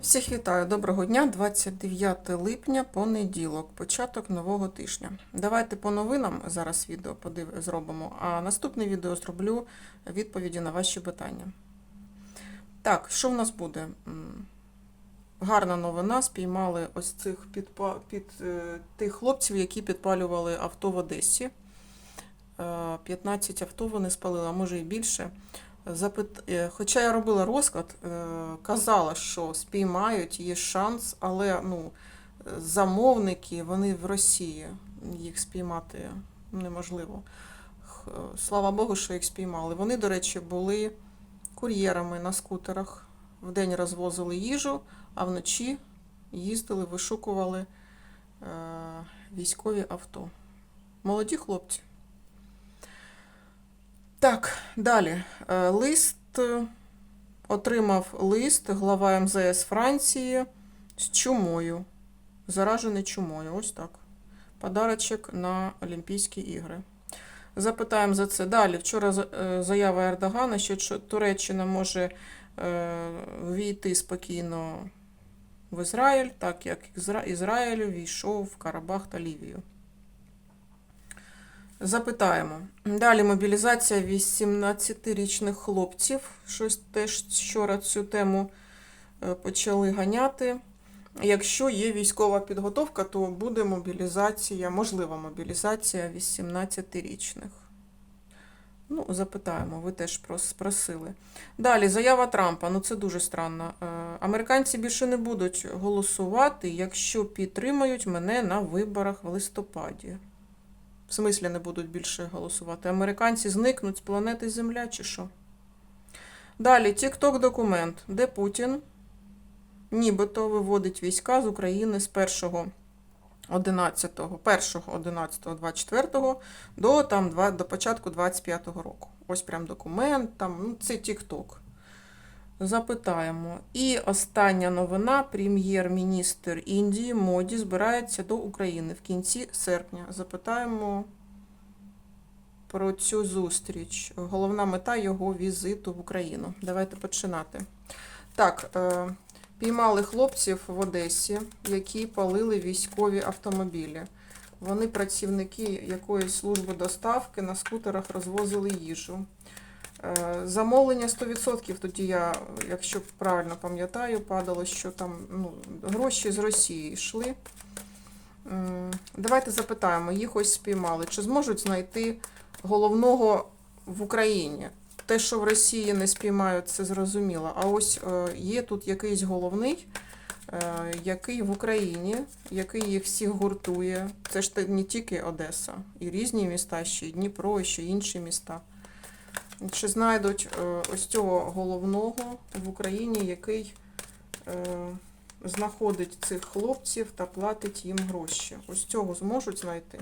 Всіх вітаю, доброго дня, 29 липня, понеділок, початок нового тижня. Давайте по новинам зараз відео подив... зробимо, а наступне відео зроблю відповіді на ваші питання. Так, що в нас буде? Гарна новина, спіймали ось цих підпа... під е, тих хлопців, які підпалювали авто в Одесі. Е, 15 авто вони спалили, а може і більше. Е, Хоча я робила розклад, е, казала, що спіймають, є шанс, але ну, замовники, вони в Росії, їх спіймати неможливо. Е, Слава Богу, що їх спіймали. Вони, до речі, були кур'єрами на скутерах. Вдень розвозили їжу, а вночі їздили, вишукували військові авто. Молоді хлопці. Так, далі. Е, Лист е, отримав лист глава МЗС Франції з чумою. Заражений чумою. Ось так. Подарочок на Олімпійські ігри. Запитаємо за це далі. Вчора е, заява Ердогана, що Туреччина може війти спокійно в Ізраїль, так як Ізра- Ізраїль війшов в Карабах та Лівію. Запитаємо. Далі мобілізація 18-річних хлопців. Щось теж вчора цю тему е, почали ганяти. Якщо є військова підготовка, то буде мобілізація, можлива мобілізація 18-річних. Ну, запитаємо, ви теж прос- просили. Далі, заява Трампа. Ну, це дуже странно. Е, Американці більше не будуть голосувати, якщо підтримають мене на виборах в листопаді. В смислі не будуть більше голосувати. Американці зникнуть з планети Земля чи що? Далі, TikTok документ, де Путін нібито виводить війська з України з 1 11, 1 11, 24 до, там, два- до початку 25-го року. Ось прям документ, там, ну, це TikTok. Запитаємо. І остання новина: прем'єр-міністр Індії Моді збирається до України в кінці серпня. Запитаємо про цю зустріч. Головна мета його візиту в Україну. Давайте починати. Так, е, піймали хлопців в Одесі, які палили військові автомобілі. Вони працівники якоїсь служби доставки на скутерах розвозили їжу. Е, Замовлення 100%, тоді я, якщо правильно пам'ятаю, падало, що там ну, гроші з Росії йшли. Давайте запитаємо, їх ось спіймали. Чи зможуть знайти головного в Україні? Те, що в Росії не спіймають, це зрозуміло. А ось е, є тут якийсь головний, е, який в Україні, який їх всіх гуртує. Це ж не тільки Одеса, і різні міста, ще й Дніпро, і ще інші міста. Чи знайдуть е, ось цього головного в Україні, який е, знаходить цих хлопців та платить їм гроші? Ось цього зможуть знайти?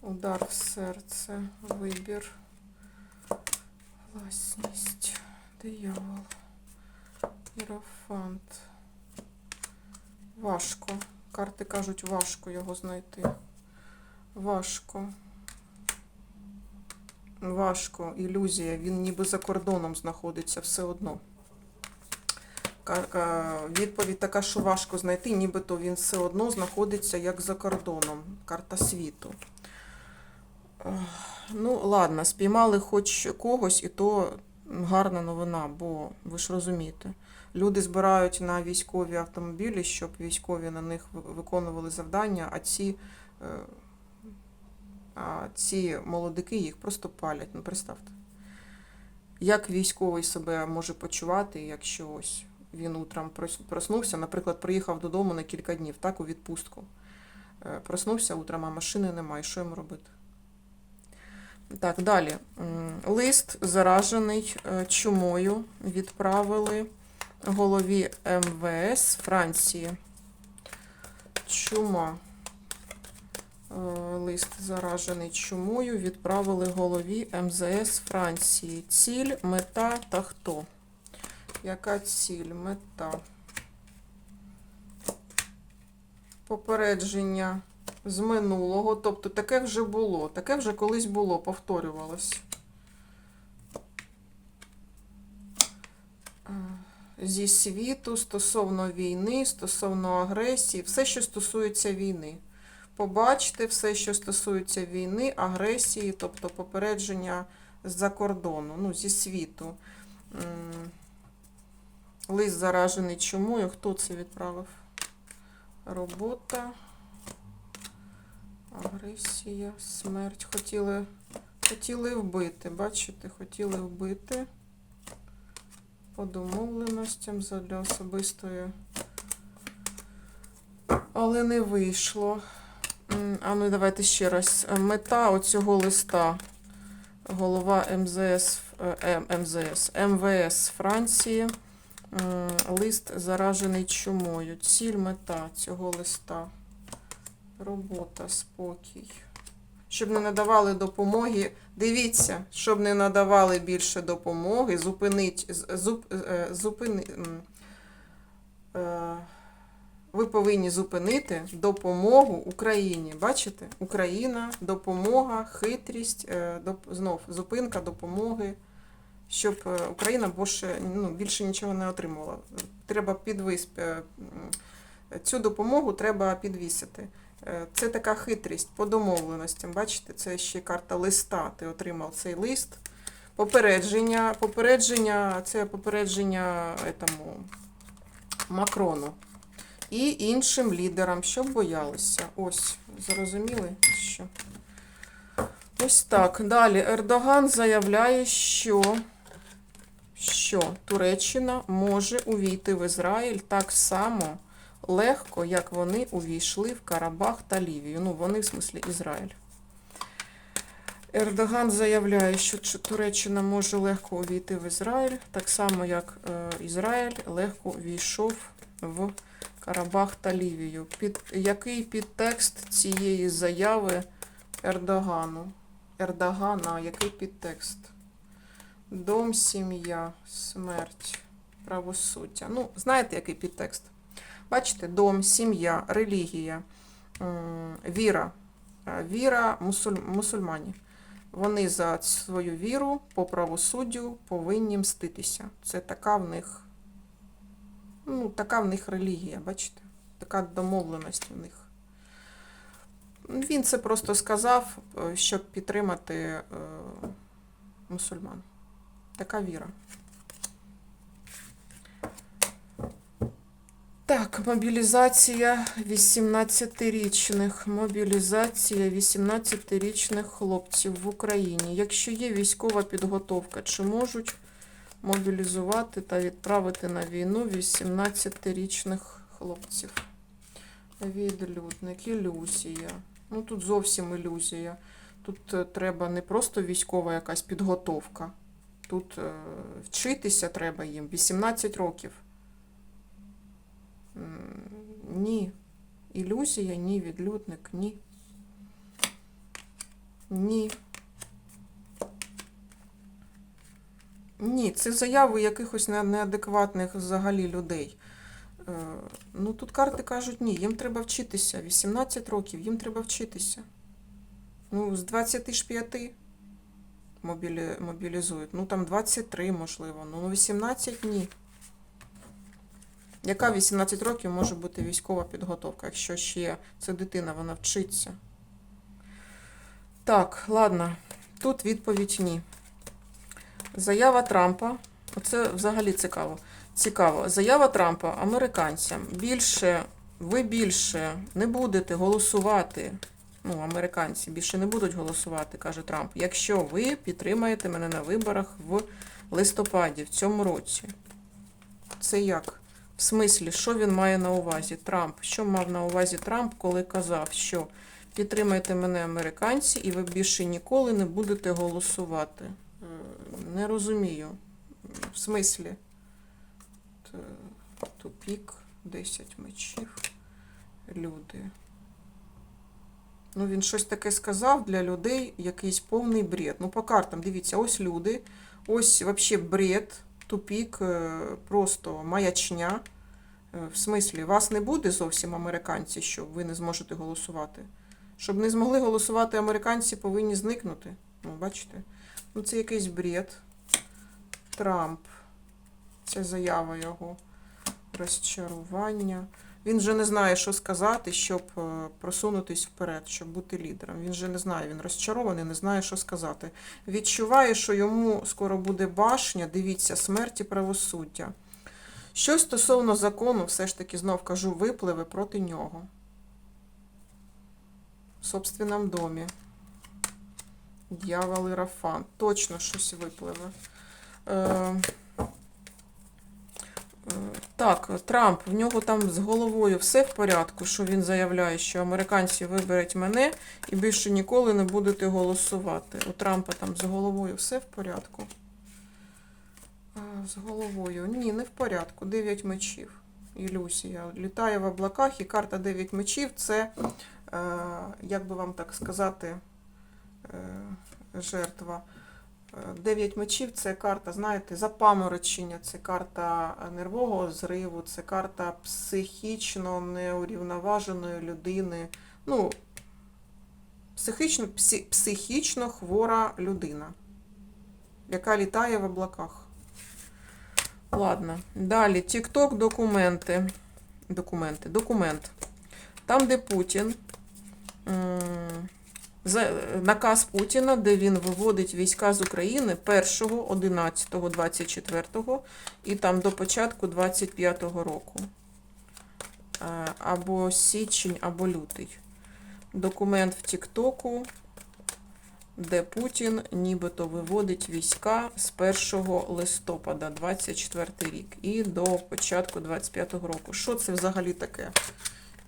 Удар в серце, вибір, власність, диявол, іерофант. Важко. Карти кажуть, важко його знайти. Важко. Важко, ілюзія. Він ніби за кордоном знаходиться все одно. Відповідь така, що важко знайти, нібито він все одно знаходиться як за кордоном. Карта світу. Ну, ладно, спіймали хоч когось, і то гарна новина, бо ви ж розумієте. Люди збирають на військові автомобілі, щоб військові на них виконували завдання, а ці. А ці молодики їх просто палять. Ну, представте. Як військовий себе може почувати, якщо ось він утром проснувся, наприклад, приїхав додому на кілька днів, так, у відпустку. Е, Проснувся утром, а машини немає. Що йому робити? Так, далі. Лист заражений е, чумою відправили голові МВС Франції. Чума. Е, Лист заражений чумою відправили голові МЗС Франції. Ціль, мета та хто? Яка ціль, мета? Попередження з минулого. Тобто таке вже було. Таке вже колись було, повторювалось. Е, зі світу стосовно війни, стосовно агресії, все, що стосується війни. Побачте все, що стосується війни, агресії, тобто попередження з-за кордону, ну, зі світу. Лист заражений чумою. Хто це відправив? Робота, агресія, смерть. Хотіли, хотіли вбити. Бачите, хотіли вбити по домовленостям задля особистої. Але не вийшло. А ну давайте ще раз. Мета оцього листа. Голова МЗС, е, МЗС, МВС Франції. Лист заражений чумою. Ціль мета цього листа. Робота, спокій. Щоб не надавали допомоги. Дивіться, щоб не надавали більше допомоги, зупинить, зуп, е, зупини, е, ви повинні зупинити допомогу Україні. Бачите? Україна, допомога, хитрість, е, доп- знов зупинка допомоги, щоб е, Україна більше, ну, більше нічого не отримувала. Треба підвис, е, цю допомогу треба підвісити. Це така хитрість по домовленостям. Бачите, це ще карта листа. Ти отримав цей лист. Попередження, попередження, це попередження етому, Макрону і іншим лідерам, щоб боялися. Ось, зрозуміли, що. Ось так. Далі Ердоган заявляє, що, що Туреччина може увійти в Ізраїль так само легко, як вони увійшли в Карабах та Лівію. Ну, вони, в смислі, Ізраїль. Ердоган заявляє, що Туреччина може легко увійти в Ізраїль, так само, як е, Ізраїль легко увійшов в Карабах та Лівію. Під, який підтекст цієї заяви Ердогану? Ердогана, який підтекст? Дом, сім'я, смерть, правосуддя. Ну, знаєте, який підтекст? Бачите, дом, сім'я, релігія, віра. Віра мусуль, мусульмані. Вони за свою віру по правосуддю повинні мститися. Це така в них, ну, така в них релігія, бачите? Така домовленість в них. Він це просто сказав, е, щоб підтримати е, мусульман. Така віра. Так, мобілізація 18-річних. Мобілізація 18-річних хлопців в Україні. Якщо є військова підготовка, чи можуть мобілізувати та відправити на війну 18-річних хлопців? Відлюдник, ілюзія. Ну тут зовсім ілюзія. Тут е, треба не просто військова якась підготовка. Тут е, вчитися треба їм 18 років. Ні. Ілюзія, ні, відлюдник, ні. Ні. Ні, це заяви якихось неадекватних взагалі людей. Е, Ну, тут карти кажуть, ні, їм треба вчитися. 18 років, їм треба вчитися. Ну, з 25 мобілі... мобілізують. Ну, там 23, можливо. Ну, 18 ні. Яка 18 років може бути військова підготовка, якщо ще це дитина, вона вчиться? Так, ладно. Тут відповідь ні. Заява Трампа. Оце взагалі цікаво. Цікаво. Заява Трампа американцям. Більше, ви більше не будете голосувати. Ну, американці більше не будуть голосувати, каже Трамп, якщо ви підтримаєте мене на виборах в листопаді в цьому році. Це як? В смислі, що він має на увазі? Трамп. Що мав на увазі Трамп, коли казав, що підтримайте мене американці, і ви більше ніколи не будете голосувати? Е, Не розумію. В смислі? Тупік, 10 мечів, люди. Ну, він щось таке сказав для людей, якийсь повний бред. Ну, по картам, дивіться, ось люди, ось взагалі бред, тупік, е, просто маячня. Е, В смислі, вас не буде зовсім американці, що ви не зможете голосувати. Щоб не змогли голосувати американці, повинні зникнути. Ну, бачите? Ну, це якийсь бред. Трамп. Це заява його розчарування. Він же не знає, що сказати, щоб е, просунутись вперед, щоб бути лідером. Він же не знає, він розчарований, не знає, що сказати. Відчуває, що йому скоро буде башня, дивіться, смерті правосуддя. Що стосовно закону, все ж таки, знов кажу, випливе проти нього. В собственному домі. Дьявол Ірафан. Точно щось випливе. Е, так, Трамп, в нього там з головою все в порядку, що він заявляє, що американці виберуть мене і більше ніколи не будете голосувати. У Трампа там з головою все в порядку. Е, З головою. Ні, не в порядку. Дев'ять мечів. Ілюзія. Літає в облаках і карта 9 мечів це, е, як би вам так сказати, жертва. Е, Дев'ять мечів це карта, знаєте, запаморочення, це карта нервового зриву, це карта психічно неурівноваженої людини. Ну, психічно, психічно хвора людина, яка літає в облаках. Ладно, далі. TikTok документи. Документи. Документ. Там, де Путін. Наказ Путіна, де він виводить війська з України 1, 11, 24 і там до початку 25-го року. Е, Або січень, або лютий. Документ в Тіктоку, де Путін нібито виводить війська з 1 листопада 24 рік і до початку 25-го року. Що це взагалі таке?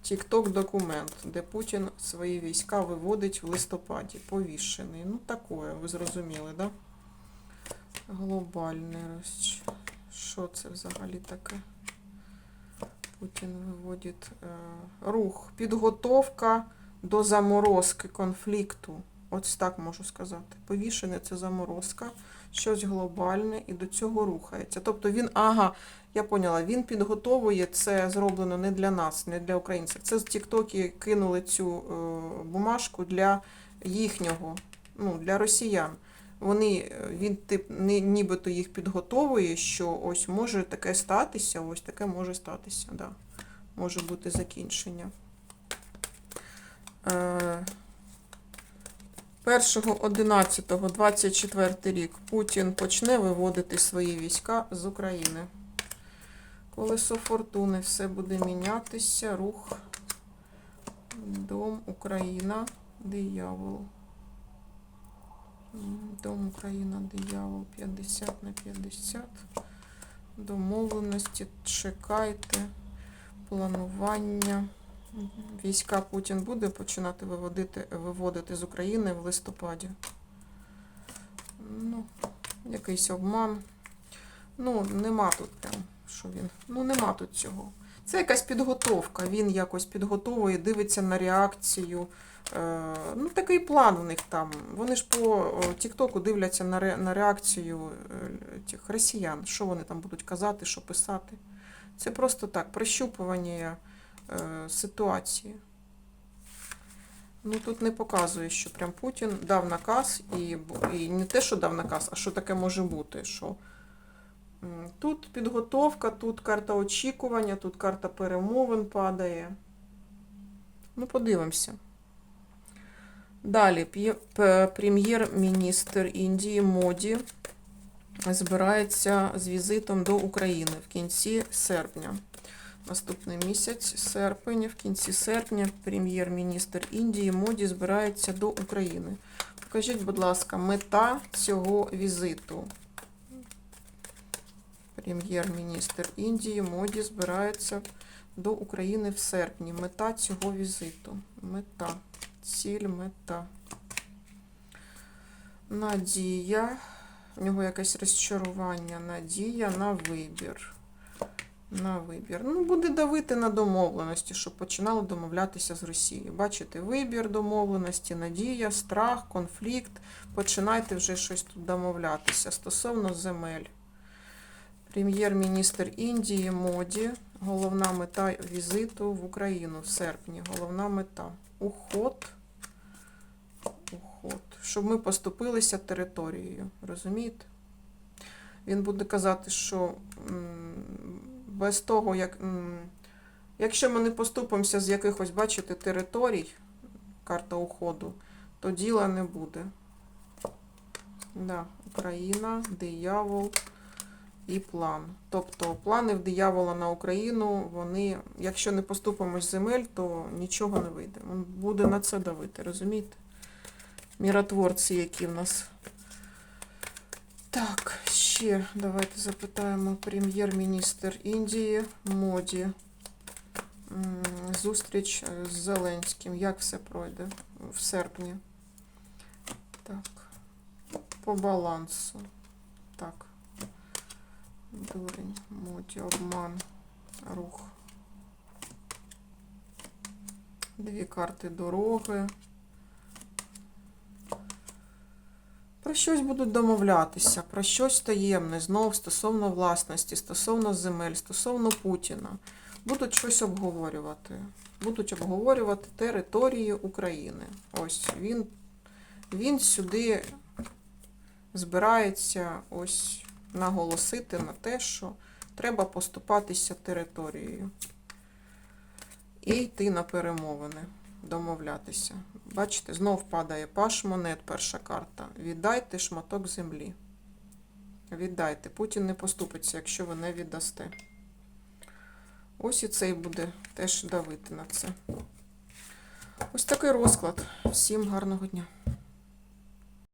Тікток документ, де Путін свої війська виводить в листопаді. Повішений. Ну, такое, ви зрозуміли, да? Глобальний розч... Що це взагалі таке? Путін виводить е, рух. Підготовка до заморозки конфлікту. Ось так можу сказати. Повішене це заморозка, щось глобальне і до цього рухається. Тобто він, ага, я поняла, він підготовує це зроблено не для нас, не для українців. Це з Тіктокі кинули цю е, бумажку для їхнього, ну, для росіян. Вони, е, він тип, ні- нібито їх підготовує, що ось може таке статися, ось таке може статися, да. Може бути закінчення. Е, 1.11.24 рік Путін почне виводити свої війська з України. Колесо фортуни, все буде мінятися. Рух. Дом Україна, диявол. Дом Україна, диявол 50 на 50. Домовленості, чекайте, планування. Війська Путін буде починати виводити, виводити з України в листопаді. Ну, якийсь обман. Ну, нема тут прям, що він. Ну, нема тут цього. Це якась підготовка. Він якось підготовує, дивиться на реакцію. Е, ну, такий план у них там. Вони ж по Тіктоку дивляться на, ре, на реакцію е, тих росіян. Що вони там будуть казати, що писати. Це просто так, прощупування е, ситуації. Ну тут не показує, що прям Путін дав наказ, і, і не те, що дав наказ, а що таке може бути. Що тут підготовка, тут карта очікування, тут карта перемовин падає. Ну, подивимося. Далі прем'єр-міністр Індії Моді збирається з візитом до України в кінці серпня. Наступний місяць, серпень, в кінці серпня, прем'єр-міністр Індії Моді збирається до України. Покажіть, будь ласка, мета цього візиту. Прем'єр-міністр Індії Моді збирається до України в серпні. Мета цього візиту. Мета. Ціль, мета. Надія. У нього якесь розчарування. Надія на вибір. На вибір. Ну, буде давити на домовленості, щоб починали домовлятися з Росією. Бачите, вибір домовленості, надія, страх, конфлікт. Починайте вже щось тут домовлятися стосовно земель. Прем'єр-міністр Індії Моді. Головна мета візиту в Україну в серпні. Головна мета. Уход. Уход. Щоб ми поступилися територією. Розумієте? Він буде казати, що без того, як. Якщо ми не поступимося з якихось, бачите, територій, карта уходу, то діла не буде. Да, Україна, диявол і план. Тобто плани в диявола на Україну, вони, якщо не поступимось з земель, то нічого не вийде. Він буде на це давити, розумієте? Міротворці, які в нас. Так, ще давайте запитаємо прем'єр-міністр Індії Моді. Зустріч з Зеленським. Як все пройде в серпні? Так. По балансу. Так. Дурень, моді, обман, рух. Дві карти дороги. Про щось будуть домовлятися, про щось таємне, знов стосовно власності, стосовно земель, стосовно Путіна. Будуть щось обговорювати. Будуть обговорювати території України. Ось він, він сюди збирається ось наголосити на те, що треба поступатися територією. І йти на перемовини, домовлятися. Бачите, знов падає паш монет, перша карта. Віддайте шматок землі. Віддайте. Путін не поступиться, якщо ви не віддасте. Ось і цей буде теж давити на це. Ось такий розклад. Всім гарного дня.